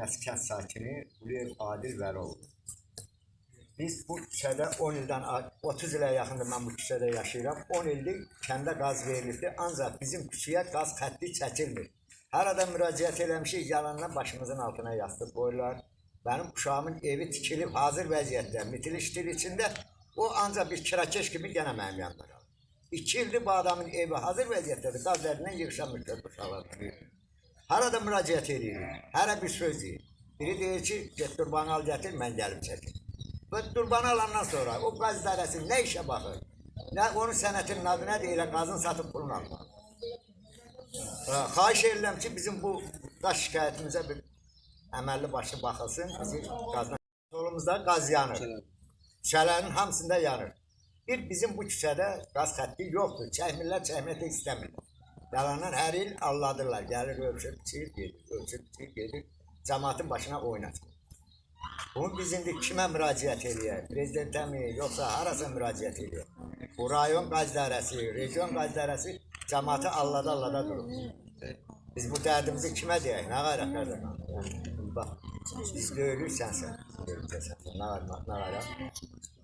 Kənd sakini Quliyev Adil Vəlov. Biz bu küçədə 10 ildən a- 30 ilə yaxındır mən bu küçədə yaşayıram. 10 ildir kəndə qaz verilibdi, ancaq bizim küçəyə qaz xətti çəkilmir. Hər adam müraciət eləmişik, yalandan başımızın altına yastıq qoyurlar. Benim uşağımın evi tikilib hazır vəziyyətdə, mitil iştir içində. O ancaq bir kirakeş kimi gene mənim yanımda qalır. İki ildir bu adamın evi hazır vəziyyətdədir. Qaz dərindən yığışamış uşaqlar. Harada müraciət edirik? Hərə bir söz deyir. Biri deyir ki, get durbanı al gətir, mən gəlib çəkim. Və durbanı alandan sonra o qaz dərəsi nə işə baxır? Nə onun sənətinin adı nədir? Elə qazın satıb pulunu almaq. Xahiş edirəm ki, bizim bu qaz şikayətimizə bir əməlli başlı baxılsın. Bizi qazdan yolumuzda qaz yanır. Küçələrin hamısında yanır. Bir bizim bu küçədə qaz xətti yoxdur. Çəkmirlər, çəkmək də istəmirlər. Yalandan hər il alladırlar. Gəlir ölçüb, çiğir gedir, ölçüb, çiğir gedir. Cəmaatın başına oynatır. Bunu biz indi kimə müraciət eləyək? Prezidentə mi, yoxsa harasa müraciət eləyək? Bu rayon dərəsi, region qaz dərəsi cəmaatı allada allada durur. Biz bu dərdimizi kimə deyək? Nə qayraq qardaş? Bax, biz döyülür sənsən. Döyülür sənsən. Nə qayraq? Nə qayraq?